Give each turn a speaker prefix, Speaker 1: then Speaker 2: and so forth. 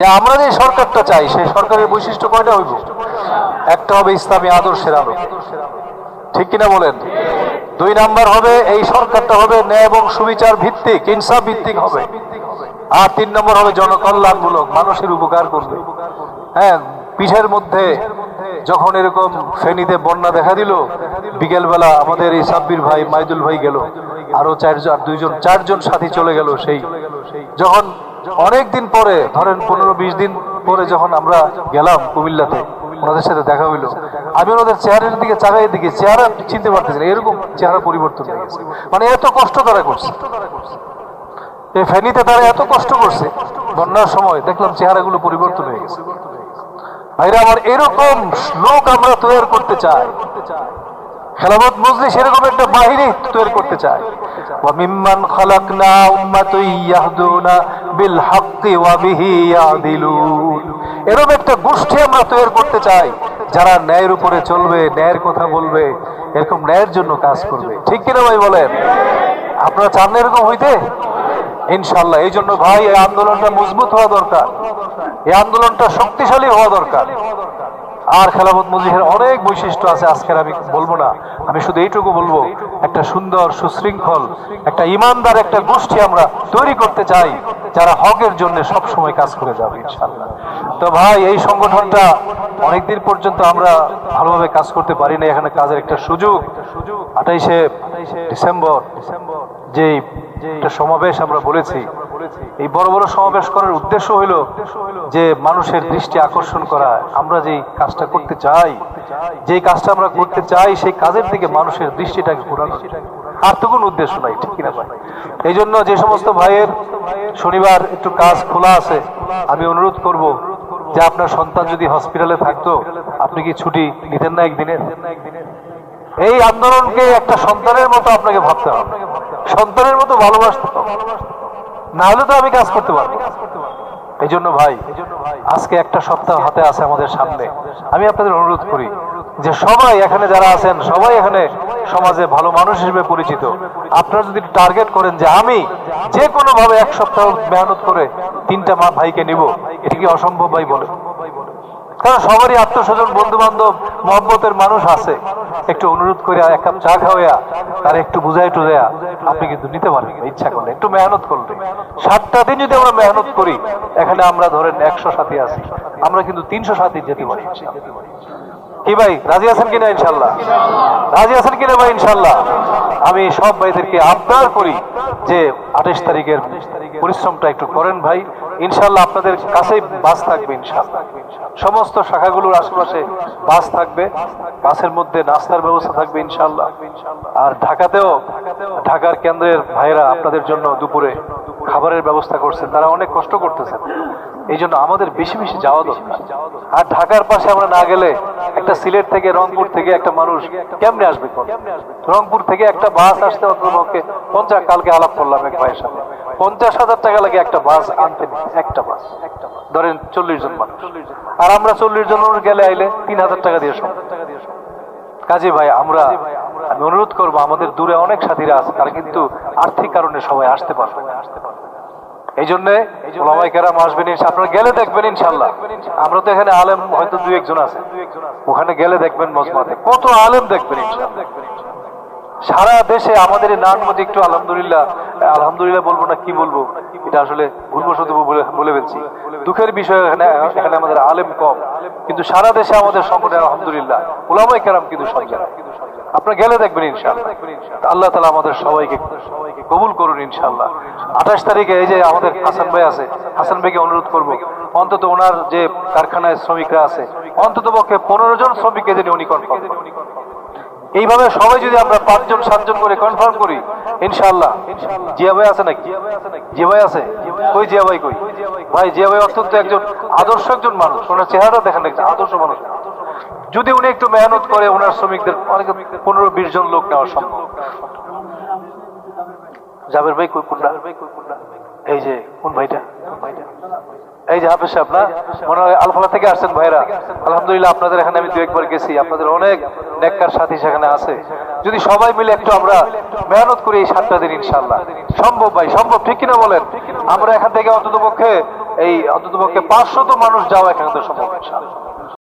Speaker 1: আমরা যে সরকারটা চাই, সেই সরকারের বৈশিষ্ট্য কয়টা হইব? একটা হবে ইসলামী আদর্শের আলো। ঠিক কিনা বলেন? দুই নাম্বার হবে, এই সরকারটা হবে ন্যায় এবং সুবিচার ভিত্তিক, ইনসাফ ভিত্তিক হবে। আর তিন নম্বর হবে জনকল্যাণমূলক, মানুষের উপকার করবে। হ্যাঁ পিঠের মধ্যে যখন এরকম ফেনীতে বন্যা দেখা দিল, বিকেলবেলা আমাদের এই সাব্বির ভাই, মাইদুল ভাই গেল। আরও চারজন, দুইজন, চারজন সাথী চলে গেল সেই। যখন অনেক দিন পরে, ধরেন পনেরো বিশ দিন পরে যখন আমরা গেলাম কুমিল্লাতে, ওনাদের সাথে দেখা হইল। আমি ওনাদের চেহারার দিকে চাকাই দিকে চেহারা চিনতে পারতেছি এরকম চেহারা পরিবর্তন হয়ে গেছে। মানে এত কষ্ট তারা করছে। এই ফেনীতে তারা এত কষ্ট করছে, বন্যার সময় দেখলাম চেহারাগুলো পরিবর্তন হয়ে গেছে। ভাইরা আমার এরকম লোক আমরা তৈরি করতে চাই। খেলাফত মজলিস এরকম একটা বাহিনী তৈরি করতে চায় وممن خلقنا أمة يهدون بالحق وبه يعدلون এরকম একটা গোষ্ঠী আমরা তৈরি করতে চাই যারা ন্যায়ের উপরে চলবে ন্যায়ের কথা বলবে এরকম ন্যায়ের জন্য কাজ করবে ঠিক কিনা ভাই বলেন আপনারা চান না এরকম হইতে ইনশাল্লাহ এই জন্য ভাই এই আন্দোলনটা মজবুত হওয়া দরকার এই আন্দোলনটা শক্তিশালী হওয়া দরকার আর খেলাফত মজিহের অনেক বৈশিষ্ট্য আছে, আজকের আমি বলব না। আমি শুধু এইটুকু বলব, একটা সুন্দর, সুশৃঙ্খল, একটা ইমানদার একটা গোষ্ঠী আমরা তৈরি করতে চাই, যারা হকের জন্য সব সময় কাজ করে যাবে ইনশাল্লাহ তো ভাই, এই সংগঠনটা অনেকদিন পর্যন্ত আমরা ভালোভাবে কাজ করতে পারি না এখানে কাজের একটা সুযোগ। আঠাইশে ডিসেম্বর যে একটা সমাবেশ আমরা বলেছি, এই বড় বড় সমাবেশ করার উদ্দেশ্য হইল যে মানুষের দৃষ্টি আকর্ষণ করা। আমরা যে কাজটা করতে চাই যে কাজটা আমরা করতে চাই, সেই কাজের দিকে মানুষের দৃষ্টিটাকে ঘোরানো। আর তো কোনো উদ্দেশ্য নাই, ঠিক কিনা ভাই? এই জন্য যে সমস্ত ভাইয়ের শনিবার একটু কাজ খোলা আছে, আমি অনুরোধ করব যে আপনার সন্তান যদি হসপিটালে থাকতো, আপনি কি ছুটি নিতেন না একদিনের এই আন্দোলনকে একটা সন্তানের মতো আপনাকে ভাবতে হবে। সন্তানের মতো ভালোবাসতে হবে। না হলে তো আমি কাজ করতে পারব। এই জন্য ভাই, আজকে একটা সপ্তাহ হাতে আছে আমাদের সামনে। আমি আপনাদের অনুরোধ করি যে সবাই এখানে যারা আছেন, সবাই এখানে সমাজে ভালো মানুষ হিসেবে পরিচিত। আপনারা যদি টার্গেট করেন যে আমি যে কোনো ভাবে এক সপ্তাহ মেহনত করে তিনটা মা ভাইকে নিব, এটা কি অসম্ভব ভাই বলে কারণ সবারই আত্মস্বজন বন্ধু বান্ধব মহব্বতের মানুষ আছে। একটু অনুরোধ করে এক কাপ চা খাওয়া তার একটু বুঝাই টুজাইয়া, আপনি কিন্তু নিতে পারবেন ইচ্ছা করলে। একটু মেহনত করলে। সাতটা দিন যদি আমরা মেহনত করি, এখানে আমরা ধরেন একশো সাথী আছি। আমরা কিন্তু তিনশো সাথী যেতে পারি কি ভাই? রাজি আছেন কিনা ইনশাল্লাহ রাজি আছেন কিনা ভাই ইনশাল্লাহ আমি সব ভাইদেরকে আবদার করি যে আঠাশ তারিখের পরিশ্রমটা একটু করেন ভাই। ইনশাল্লাহ আপনাদের কাছেই বাস থাকবে ইনশাল্লাহ সমস্ত শাখাগুলোর আশেপাশে বাস থাকবে। বাসের মধ্যে নাস্তার ব্যবস্থা থাকবে ইনশাল্লাহ আর ঢাকাতেও ঢাকার কেন্দ্রের ভাইরা আপনাদের জন্য দুপুরে খাবারের ব্যবস্থা করছেন। তারা অনেক কষ্ট করতেছেন। এই জন্য আমাদের বেশি বেশি যাওয়া দরকার। আর ঢাকার পাশে আমরা না গেলে একটা সিলেট থেকে রংপুর থেকে একটা মানুষ কেমনে আসবে রংপুর থেকে একটা বাস আসতে অন্তপক্ষে পঞ্চাশ, কালকে আলাপ করলাম এক ভাইয়ের সাথে। পঞ্চাশ হাজার টাকা লাগে একটা বাস আনতে একটা বাস। ধরেন চল্লিশ জন মানুষ। আর আমরা চল্লিশ জন গেলে আইলে তিন হাজার টাকা দিয়ে সব। কাজে ভাই, আমরা আমি অনুরোধ করব, আমাদের দূরে অনেক সাথীরা আছে, তারা কিন্তু আর্থিক কারণে সবাই আসতে পারবে। না এই জন্য ওলামাই আসবেন আপনারা গেলে দেখবেন ইনশাল্লাহ আমরা তো এখানে আলেম, হয়তো দুই একজন আছে। ওখানে গেলে দেখবেন মজমাতে। কত আলেম দেখবেন সারা দেশে আমাদের এই নানমতি একটু আলহামদুলিল্লাহ আলহামদুলিল্লাহ বলব না কি বলব, এটা আসলে ভুলবশত বলে ফেলছি। দুঃখের বিষয় এখানে এখানে আমাদের আলেম কম, কিন্তু সারা দেশে আমাদের সংগঠন আলহামদুলিল্লাহ। ওলামাই কেরাম কিন্তু জায়গায় আপনারা গেলে দেখবেন ইনশাল্লাহ আল্লাহ তালা আমাদের সবাইকে কবুল করুন ইনশাল্লাহ আঠাশ তারিখে এই যে আমাদের হাসান ভাই আছে, হাসান ভাইকে অনুরোধ করব। অন্তত ওনার যে কারখানায় শ্রমিকরা আছে, অন্তত পক্ষে পনেরো জন শ্রমিককে যেন উনি কনফার্ম এইভাবে সবাই যদি আমরা পাঁচজন, সাতজন করে কনফার্ম করি ইনশাল্লাহ জিয়া ভাই আছে নাকি? জিয়া ভাই আছে? কই জিয়া ভাই কই? ভাই, জিয়া ভাই অত্যন্ত একজন আদর্শ একজন মানুষ। ওনার চেহারা দেখেন একজন আদর্শ মানুষ। যদি উনি একটু মেহনত করে ওনার শ্রমিকদের অনেক পনেরো, বিশ জন লোক নেওয়া সম্ভব। জাবের ভাই কই, কোনটা? এই যে, কোন ভাইটা? এই যে হাফেজ সাহেব, না? মনে হয় আলফালা থেকে আসছেন ভাইরা আলহামদুলিল্লাহ, আপনাদের এখানে আমি দু একবার গেছি। আপনাদের অনেক নেককার সাথী সেখানে আছে। যদি সবাই মিলে একটু আমরা মেহনত করি এই সাতটা দিন ইনশাল্লাহ সম্ভব ভাই, সম্ভব, ঠিক কিনা বলেন? আমরা এখান থেকে অন্তত পক্ষে এই অন্তত অন্ততপক্ষে পাঁচশত মানুষ যাওয়া এখানে তো সম্ভব, ইনশাআল্লাহ।